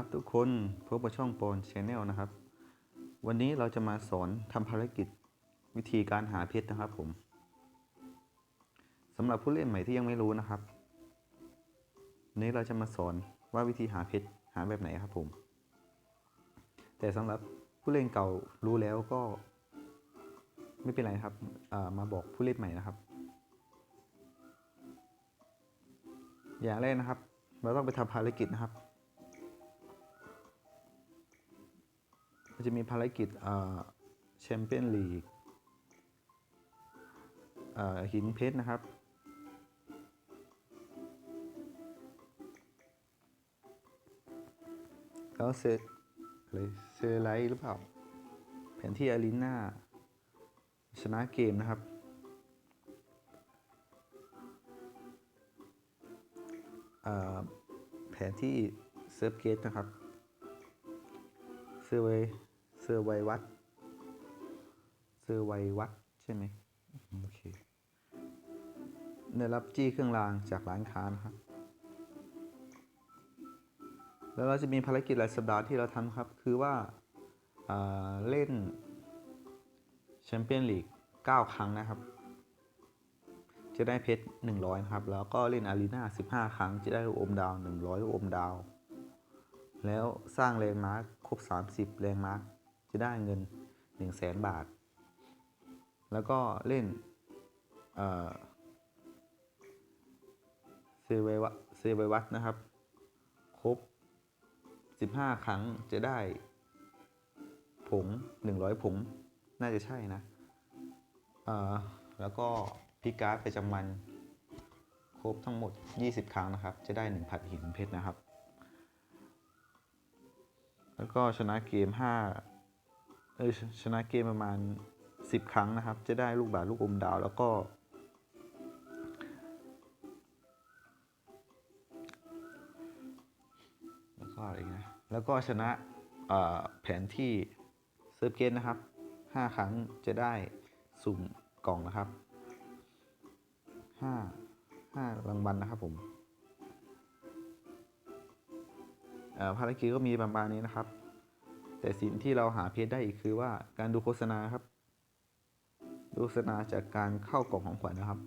ครับทุกคนพบกับช่องปอนชแนลนะครับ วันนี้เราจะมาสอนทำภารกิจวิธีการหาเพชรนะครับผมสำหรับผู้เล่นใหม่ที่ยังไม่รู้นะครับวันนี้เราจะมาสอนว่าวิธีหาเพชรหาแบบไหนครับผม แต่สำหรับผู้เล่นเก่ารู้แล้วก็ ไม่เป็นไรครับมาบอกผู้เล่นใหม่นะครับ อย่างแรกนะครับ เราต้องไปทำภารกิจนะครับ มันจะมีภารกิจแชมเปี้ยนลีกหินเพชรนะครับ แล้วเซอะไรเซไลท์หรือเปล่า แผนที่อารีนาชนะเกมนะครับแผนที่เซิร์ฟเกตนะครับเซอร์ไว อร์ไววัดเซอร์ไววัดใช่ไหมโอเคได้รับจี้เครื่องรางจากร้านค้านะครับ แล้วเราจะมีภารกิจรายสัปดาห์ที่เราทำครับ คือว่าอ่าเล่นแชมเปี้ยนลีก 9 ครั้งนะครับ จะได้เพชร 100 นะครับ แล้วก็เล่นอารีนา15 ครั้ง จะได้ลูกอมดาว 100 ลูกอมดาว แล้วสร้างแรงมาร์คครบ 30 แรงมาร์ค จะได้เงิน 1 0 0 0 0แสนบาท แล้วก็เล่นเอ่อเซเววะเซเววัตนะครับ ครบ 15 ครั้งจะได้ผง 100 ผง น่าจะใช่นะเอ่อแล้วก็พิการ์ดประจำวันครบทั้งหมด 20 ครั้งนะครับ จะได้1ผัดหินเพชรนะครับ แล้วก็ชนะเกม 5 ชชนะเกมประมาณ 10 ครั้งนะครับ จะได้ลูกบาศก์ลูกอมดาวแล้วก็ แล้วก็อะไรนะแล้วก็ชนะเอ่อแผนที่เซิร์ฟเกตนะครับ 5 ครั้งจะได้สุ่มกล่องนะครับ 5 5รางวัลนะครับผมเอ่อภารกิจก็มีประมาณนี้นะครับ แต่สิ่งที่เราหาเพชรได้อีกคือว่าการดูโฆษณาครับ ดูโฆษณาจากการเข้ากล่องของขวัญนะครับ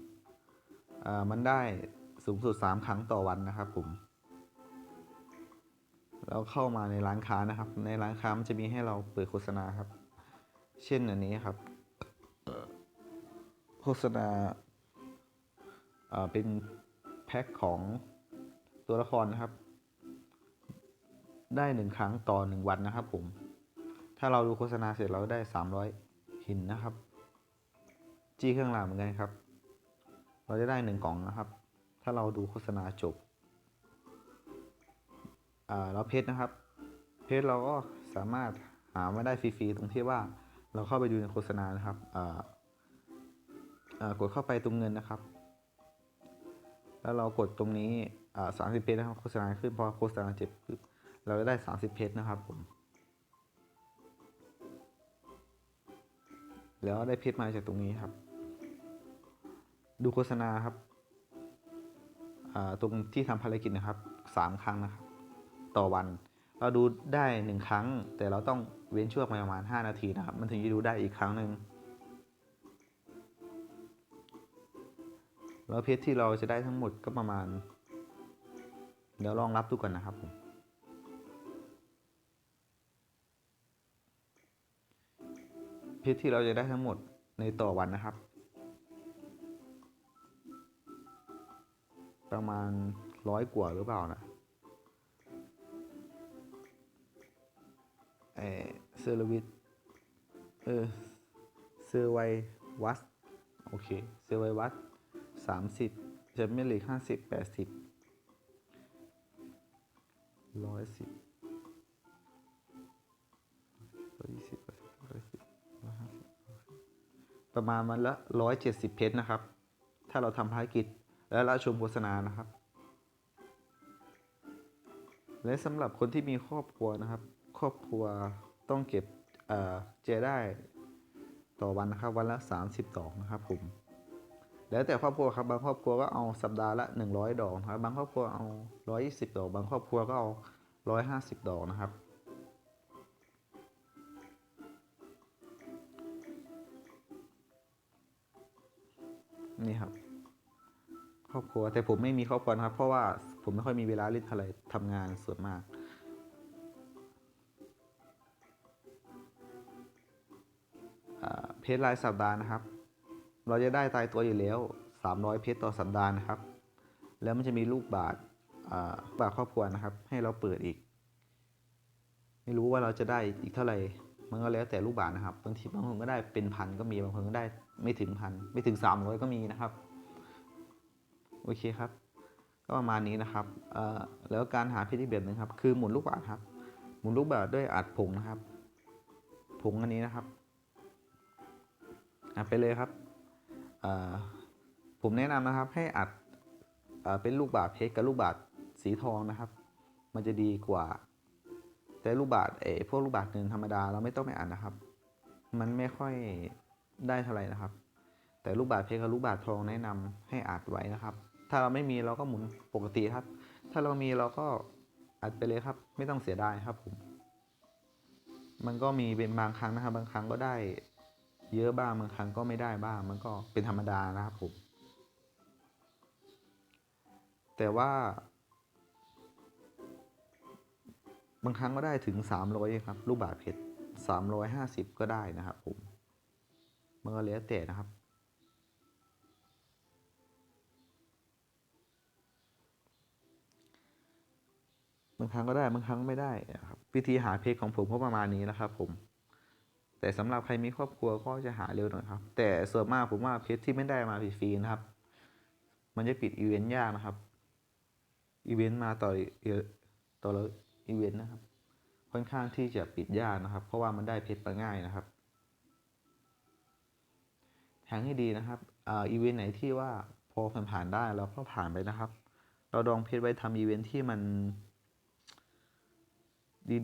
อ่อมันได้สูงสุด 3 ครั้งต่อวันนะครับผมเราเข้ามาในร้านค้านะครับ ในร้านค้ามันจะมีให้เราเปิดโฆษณาครับ เช่นอันนี้ครับโฆษณาอ่อเป็นแพ็คของตัวละครนะครับ ได้หนึ่งครั้งต่อหนึ่งวันนะครับผม ถ้าเราดูโฆษณาเสร็จเราได้สามร้อยหินนะครับ จี้เครื่องรางเหมือนกันครับ เราจะได้หนึ่งกล่องนะครับ ถ้าเราดูโฆษณาจบอ่าแล้วเพชรนะครับ เพชรเราก็สามารถหามาได้ฟรีๆตรงที่ว่าเราเข้าไปดูในโฆษณานะครับกดเข้าไปตรงเงินนะครับ แล้วเรากดตรงนี้สามสิบเพชรนะครับโฆษณาขึ้นพอโฆษณาเจ็บเราจะได้สามสิบเพชรนะครับผม แล้วได้เพชรมาจากตรงนี้ครับ ดูโฆษณาครับตรงที่ทำภารกิจนะครับสามครั้งนะครับ ต่อวัน เราดูได้หนึ่งครั้ง แต่เราต้องเว้นช่วงประมาณ 5 นาทีนะครับ มันถึงจะดูได้อีกครั้งหนึ่งแล้วเพชรที่เราจะได้ทั้งหมดก็ประมาณ เดี๋ยวลองรับดูก่อนนะครับผม พชรที่เราจะได้ทั้งหมดในต่อวันนะครับ ประมาณร้อยกว่าหรือเปล่านะเอเซอร์วิสเออเซอร์ไววัสโอเคเซอร์ไววัสสามสิบเจมเมลีห้าสิบแปดสิบร้อยสิบ ประมาณวันละร้อยเจ็ดสิบเพชรนะครับ ถ้าเราทำภารกิจและเราชมโฆษณานะครับ และสำหรับคนที่มีครอบครัวนะครับ ครอบครัวต้องเก็บเจได้ต่อวันนะครับ วันละ30ดอกนะครับผมแล้วแต่ครอบครัวครับบางครอบครัวก็เอาสัปดาห์ละ 100 ดอกนะครับ บางครอบครัวเอา 120 ดอก บางครอบครัวก็เอาร้อยห้าสิบดอกนะครับ นี่ครับ ครอบครัวแต่ผมไม่มีครอบครัวครับ เพราะว่าผมไม่ค่อยมีเวลาเล่นอะไรทำงานส่วนมากเพจรายสัปดาห์นะครับ เราจะได้ตายตัวอยู่แล้ว 300 เพจต่อสัปดาห์นะครับ แล้วมันจะมีลูกบาทบาทครอบครัวนะครับ ให้เราเปิดอีก ไม่รู้ว่าเราจะได้อีกเท่าไหร่ มันก็แล้วแต่ลูกบาทนะครับบางทีบางคนก็ได้เป็นพันก็มีบางคนก็ได้ไม่ถึงพันไม่ถึง300ก็มีนะครับโอเคครับ ก็ประมาณนี้นะครับแล้วการหาเพชรอีกแบบหนึงครับ คือหมุนลูกบาศก์ครับ หมุนลูกบาศก์ด้วยอัดผงนะครับ ผงอันนี้นะครับอัดไปเลยครับผมแนะนำนะครับให้อัดเอเป็นลูกบาศก์เพชรกับลูกบาศก์สีทองนะครับ มันจะดีกว่า แต่ลูกบาศเอพวกลูกบาศเงินธรรมดาเราไม่ต้องไปอัดนนะครับ มันไม่ค่อยได้เท่าไหร่นะครับ แต่ลูกบาศเพชรกับลูกบาศทองแนะนำให้อัดไว้นะครับ ถ้าเราไม่มีเราก็หมุนปกติครับ ถ้าเรามีเราก็อัดไปเลยครับ ไม่ต้องเสียดายครับผมมันก็มีเป็นบางครั้งนะครับ บางครั้งก็ได้ เยอะบ้างบางครั้งก็ไม่ได้บ้าง มันก็เป็นธรรมดานะครับผมแต่ว่า บางครั้งก็ได้ถึงสามร้อยครับ ลูกบาศก์เพชรสามร้อยห้าสิบก็ได้นะครับผมมันก็แล้วแต่นะครับ บางครั้งก็ได้บางครั้งไม่ได้นะครับวิธีหาเพจของผมก็ประมาณนี้นะครับ ผม แต่สำหรับใครมีครอบครัวก็จะหาเร็วหน่อยครับ แต่ส่วนมากผมว่าเพจที่ไม่ได้มาฟรีๆนะครับ มันจะปิดอีเวนต์ยากนะครับอีเวนต์มาต่อต่อละ อีเวนต์นะครับ ค่อนข้างที่จะปิดยากนะครับ เพราะว่ามันได้เพจมาง่ายนะครับแทงให้ดีนะครับอ่าอีเวนต์ไหนที่ว่าพอผ่านๆได้เราก็ผ่านไปนะครับ เราดองเพจไว้ทำอีเวนต์ที่มัน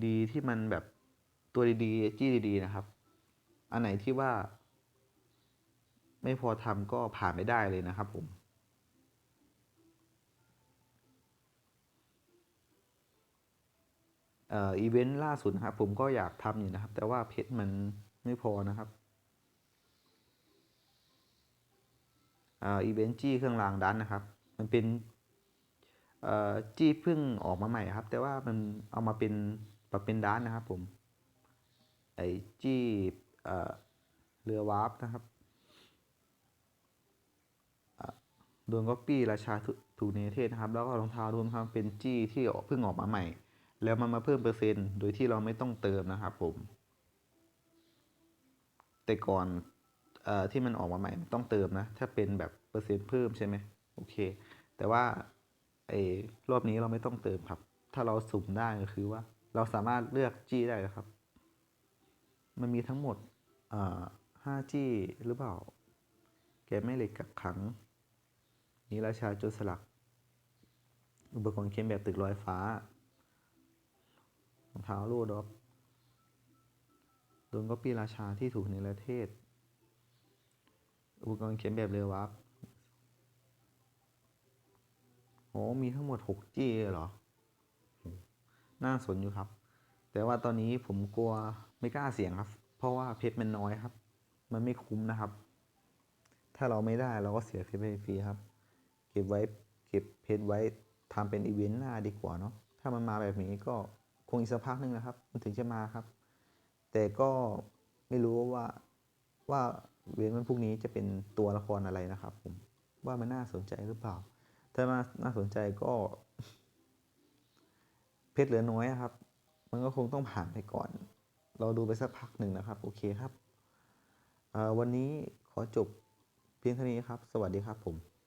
ดีๆ ที่มันแบบตัวดีๆ จี้ดีๆนะครับ อันไหนที่ว่า ไม่พอทำก็ผ่านไม่ได้เลยนะครับผม อีเวนต์ล่าสุดนะครับ ผมก็อยากทำอยู่นะครับ แต่ว่าเพชรมันไม่พอนะครับอีเวนต์จี้เครื่องรางดันนะครับ มันเป็นจี้เพิ่งออกมาใหม่ครับ แต่ว่ามันเอามาเป็นปรับเป็นด้านนะครับ ผมไอจี้เรือวาร์ปนะครับโดนก็ปี้ราชาถูถูกในเทศนะครับ แล้วก็รองเท้ารวมทั้งเป็นจี้ที่เพิ่งออกมาใหม่ แล้วมันมาเพิ่มเปอร์เซ็นต์ โดยที่เราไม่ต้องเติมนะครับผม แต่ก่อนอที่มันออกมาใหม่ต้องเติมนะ ถ้าเป็นแบบเปอร์เซ็นต์เพิ่มใช่ไหมโอเค แต่ว่าไอ้รอบนี้เราไม่ต้องเติมครับ ถ้าเราสุ่มได้ก็คือว่า เราสามารถเลือกจี้ได้นะครับ มันมีทั้งหมดห้าจี้หรือเปล่า แกไม่เหล็กกักขังนิราชาโจรสลัก อุปกรณ์เค็มแบบตึกลอยฟ้า รองเท้าโลดอฟโดนก็ปีราชาที่ถูกในประเทศ อุปกรณ์เข็มแบบเรือวับโอ้มีทั้งหมด6จี้เหรอ น่าสนอยู่ครับ แต่ว่าตอนนี้ผมกลัวไม่กล้าเสี่ยงครับ เพราะว่าเพชรมันน้อยครับ มันไม่คุ้มนะครับ ถ้าเราไม่ได้เราก็เสียเพชรไปฟรีครับ เก็บไว้ เก็บเพชรไว้ทำเป็นอีเวนต์หน้าดีกว่าเนาะ ถ้ามันมาแบบนี้ก็ คงอีกสักพักหนึ่งนะครับ มันถึงจะมาครับ แต่ก็ไม่รู้ว่าว่าเวนต์วันพรุ่งนี้จะเป็นตัวละครอะไรนะครับ ผมว่ามันน่าสนใจหรือเปล่า ถ้ามาน่าสนใจก็ เพชรเหลือน้อยครับ มันก็คงต้องผ่านไปก่อน เราดูไปสักพักหนึ่งนะครับ โอเคครับวันนี้ขอจบเพียงเท่านี้ครับ สวัสดีครับผม